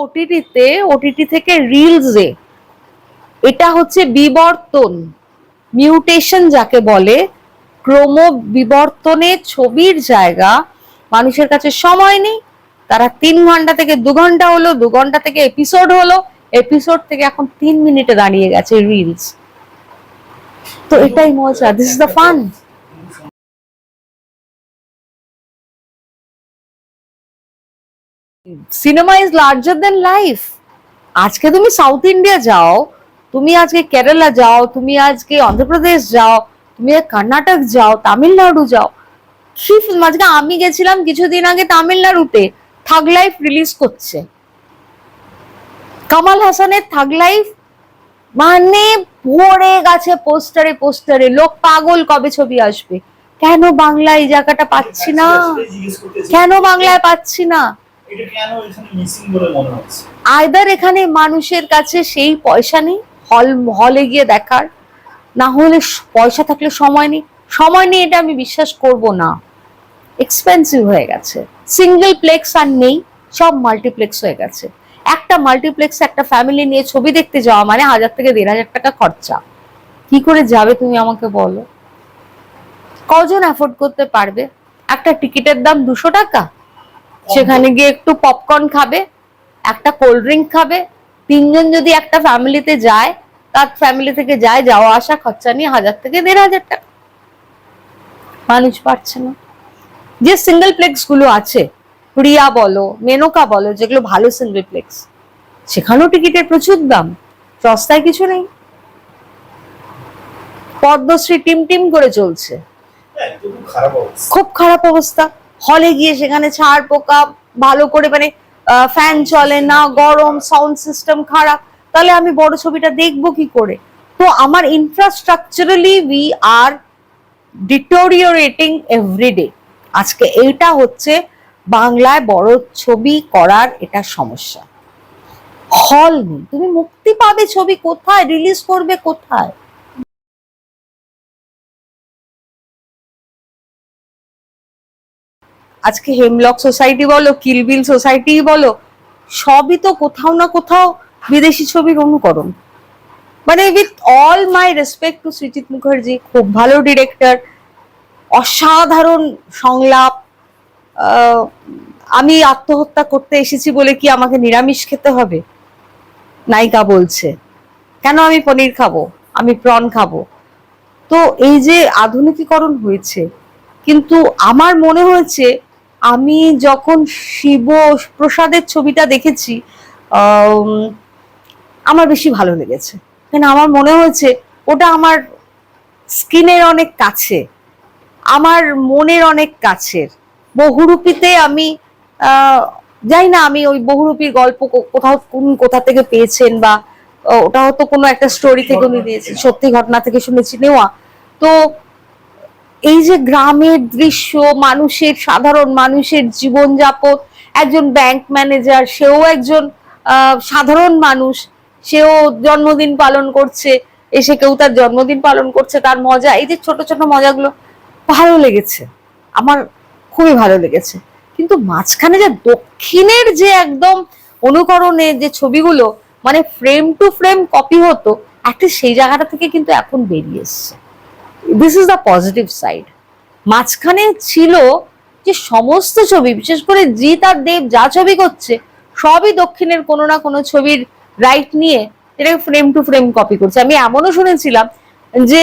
ওটিটিতে OTT থেকে রিলসে এটা হচ্ছে বিবর্তন মিউটেশন যাকে বলে, ক্রম বিবর্তনে ছবির জায়গা। মানুষের কাছে সময় নেই, তারা তিন ঘণ্টা থেকে দু ঘণ্টা হলো, দু ঘণ্টা থেকে এপিসোড হলো এপিসোড থেকে এখন তিন মিনিটে দাঁড়িয়ে গেছে রিলস তো এটাই মজা this is the fun cinema is larger than life আজকে তুমি সাউথ ইন্ডিয়া যাও তুমি আজকে কেরালা যাও তুমি আজকে অন্ধ্রপ্রদেশ যাও তুমি কর্ণাটক যাও তামিলনাড়ু যাও। থ্রি ফিল্ম আজকে আমি গেছিলাম কিছুদিন আগে তামিলনাড়ুতে থাগ লাইফ রিলিজ করছে। কামাল হাসানের থাগ লাইফ মানে ভরে গেছে পোস্টারে পোস্টারে লোক পাগল কবে ছবি আসবে? কেন বাংলায় এই জায়গাটা পাচ্ছি না? কেন বাংলায় পাচ্ছি না? আয়দার এখানে মানুষের কাছে সেই পয়সা নেই হল হলে গিয়ে দেখার। না হলে পয়সা থাকলে সময় নেই। সময় নেই এটা আমি বিশ্বাস করব না। এক্সপেন্সিভ হয়ে গেছে। সিঙ্গেল প্লেক্স আর নেই, সব মাল্টিপ্লেক্স হয়ে গেছে। একটা মাল্টিপ্লেক্স একটা ফ্যামিলি নিয়ে ছবি দেখতে যাওয়া মানে হাজার থেকে দেড় হাজার টাকা খরচা। কি করে যাবে তুমি আমাকে বলো? কজন অ্যাফোর্ড করতে পারবে? একটা টিকিটের দাম দুশো টাকা? সেখানে গিয়ে একটু পপকর্ন খাবে একটা কোল্ড ড্রিঙ্ক খাবে। তিনজন যদি একটা ফ্যামিলিতে যায় তার ফ্যামিলি থেকে যায় যাওয়া আসা খরচা নিয়ে হাজার থেকে দেড় হাজার টাকা। মানুষ পারছে না। যে সিঙ্গেল প্লেক্সগুলো আছে প্রিয়া বলো মেনকা বলো যেগুলো ভালো সিঙ্গেল প্লেক্স সেখানেও টিকিটের প্রচুর দাম। সস্তায় কিছু নেই। পদ্মশ্রী টিম টিম করে চলছে। হ্যাঁ, খুব খারাপ অবস্থা। হলে গিয়ে সেখানে ছাড় পোকা, ভালো করে মানে ফ্যান চলে না, গরম সাউন্ড সিস্টেম খারাপ, তাহলে আমি বড় ছবিটা দেখব কি করে? তো আমার ইনফ্রাস্ট্রাকচারালি উই আর ডিটোরিওরেটিং এভরিডে আজকে এইটা হচ্ছে বাংলায় বড় ছবি করার এটা সমস্যা। হল নেই। তুমি মুক্তি পাবে ছবি কোথায়? রিলিজ করবে কোথায়? আজকে হেমলক সোসাইটি বলো কিলবিল সোসাইটি বলো, সবই তো কোথাও না কোথাও বিদেশি ছবির অনুকরণ। মানে with all my respect to Srijit Mukherjee খুব ভালো ডিরেক্টর অসাধারণ সংলাপ আমি আত্মহত্যা করতে এসেছি বলে কি আমাকে নিরামিষ খেতে হবে? নায়িকা বলছে, কেন আমি পনির খাব? আমি প্রন খাব। তো এই যে আধুনিকীকরণ হয়েছে, কিন্তু আমার মনে হয়েছে আমি যখন শিব প্রসাদের ছবিটা দেখেছি আমার বেশি ভালো লেগেছে। কেন আমার মনে হয়েছে ওটা আমার স্কিনের অনেক কাছে আমার মনের অনেক কাছের। বহুরূপীতে আমি যাই না আমি ওই বহুরূপীর গল্প কোথাও কোন কোথা থেকে পেয়েছেন বা ওটা হয়তো কোনো একটা স্টোরি থেকে উনি দিয়েছেন সত্যি ঘটনা থেকে শুনেছি নেওয়া। তো এই যে গ্রামের দৃশ্য, মানুষের, সাধারণ মানুষের জীবনযাপন, একজন ব্যাংক ম্যানেজার সেও একজন সাধারণ মানুষ, সেও জন্মদিন পালন করছে, এসে কেউ তার জন্মদিন পালন করছে, তার মজা, এই যে ছোট ছোট মজাগুলো ভালো লেগেছে, আমার খুবই ভালো লেগেছে। কিন্তু মাঝখানে যে দক্ষিণের যে একদম অনুকরণে যে ছবিগুলো মানে ফ্রেম টু ফ্রেম কপি হতো একটা সেই জায়গাটা থেকে কিন্তু এখন বেরিয়ে এসছে। This is the positive side মাঝখানে ছিল যে সমস্ত ছবি, বিশেষ করে জিৎ আর দেব যা ছবি করছে, সবই দক্ষিণের কোনো না কোনো ছবির রাইট নিয়ে এটাকে ফ্রেম টু ফ্রেম কপি করছে। আমি এমনও শুনেছিলাম যে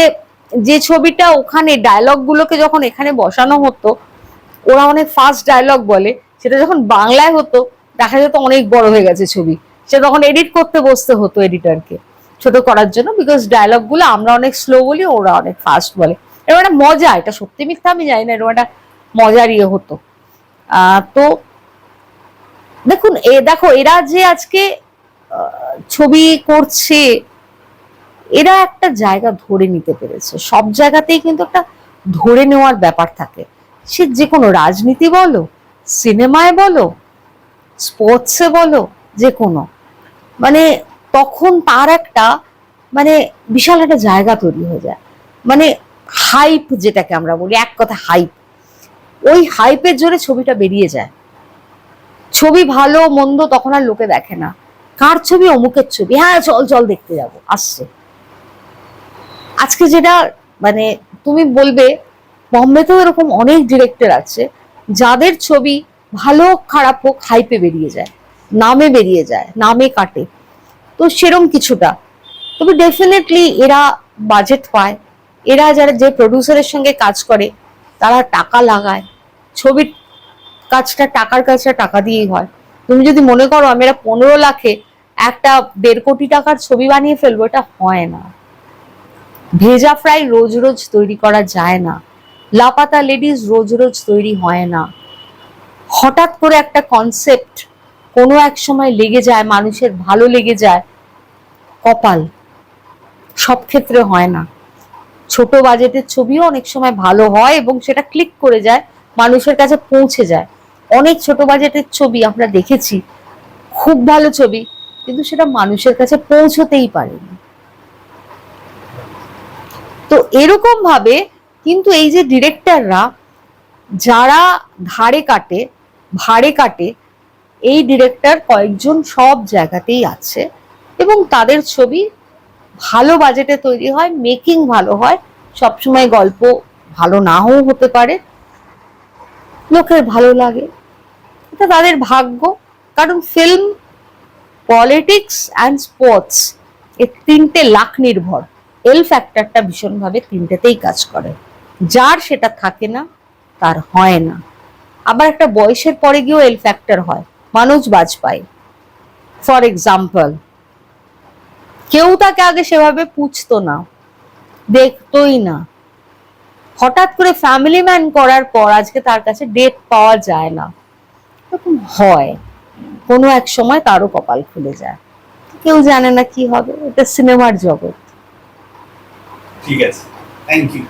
যে ছবিটা ওখানে ডায়লগ গুলোকে যখন এখানে বসানো হতো, ওরা অনেক ফাস্ট ডায়লগ বলে, সেটা যখন বাংলায় হতো, দেখা যেত অনেক বড় হয়ে গেছে ছবি। সে তখন এডিট করতে বসতে হতো এডিটরকে ছোট করার জন্য বিকজ ডায়লগগুলো আমরা অনেক স্লো বলি, ওরা অনেক ফাস্ট বলে। এরকম একটা মজা, এটা সত্যি মিথ্যা আমি জানি না এরকম একটা মজার ইয়ে হতো। তো দেখুন, এ দেখো, এরা যে আজকে ছবি করছে, এরা একটা জায়গা ধরে নিতে পেরেছে। সব জায়গাতেই কিন্তু একটা ধরে নেওয়ার ব্যাপার থাকে। সে যে কোনো রাজনীতি বলো, সিনেমায় বলো স্পোর্টসে বলো, যে কোনো। মানে তখন তার একটা মানে বিশাল একটা জায়গা তৈরি হয়ে যায়। মানে হাইপ যেটাকে আমরা বলি, এক কথা হাইপ ওই হাইপের জোরে ছবিটা বেরিয়ে যায়। ছবি ভালো, মন্দ তখন আর লোকে দেখে না। কার ছবি? অমুকের ছবি। হ্যাঁ চল চল দেখতে যাব। আসছে। আজকে যেটা মানে তুমি বলবে, বম্বেতেও এরকম অনেক ডিরেক্টর আছে, যাদের ছবি ভালো খারাপ হোক হাইপে বেরিয়ে যায়। নামে বেরিয়ে যায়, নামে কাটে। তো সেরম কিছুটা। তবে ডেফিনেটলি এরা বাজেট পায়। এরা যারা যে প্রডিউসারের সঙ্গে কাজ করে, তারা টাকা লাগায়। ছবির কাজটা টাকার কাজটা টাকা দিয়েই হয়। তুমি যদি মনে করো আমি এরা পনেরো লাখে একটা দেড় কোটি টাকার ছবি বানিয়ে ফেলব, এটা হয় না। ভেজা ফ্রাই রোজ রোজ তৈরি করা যায় না। লাপাতা লেডিস রোজ রোজ তৈরি হয় না। হঠাৎ করে একটা কনসেপ্ট কোনো এক সময় লেগে যায়, মানুষের ভালো লেগে যায়, কপাল সব ক্ষেত্রে হয় না। ছোট বাজেটের ছবিও অনেক সময় ভালো হয় এবং সেটা ক্লিক করে যায়, মানুষের কাছে পৌঁছে যায়। অনেক ছোট বাজেটের ছবি আমরা দেখেছি, খুব ভালো ছবি, কিন্তু সেটা মানুষের কাছে পৌঁছতেই পারেনি। তো এরকম ভাবে কিন্তু এই যে ডিরেক্টররা যারা ধারে কাটে, ভাড়ে কাটে এই ডিরেক্টর কয়েকজন সব জায়গাতেই আছে এবং তাদের ছবি ভালো বাজেটে তৈরি হয়, মেকিং ভালো হয়, সবসময় গল্প ভালো নাও হতে পারে, লোকের ভালো লাগে। এটা তাদের ভাগ্য, কারণ ফিল্ম পলিটিক্স অ্যান্ড স্পোর্টস এর তিনটে লাখ নির্ভর। এল ফ্যাক্টরটা ভীষণভাবে তিনটেতেই কাজ করে। যার সেটা থাকে না, তার হয় না। আবার একটা বয়সের পরে গিয়েও এল ফ্যাক্টর হয়। মানুষ বাজপাই ফর এক্সাম্পল কেউ তাকে আগে সেভাবে পুছতো না, দেখতোই না। হঠাৎ করে ফ্যামিলি ম্যান করার পর আজকে তার কাছে ডেট পাওয়া যায় না। এরকম হয়। কোনো এক সময় তারও কপাল খুলে যায়। কেউ জানে না কি হবে, এটা সিনেমার জগৎ। ঠিক আছে। Thank you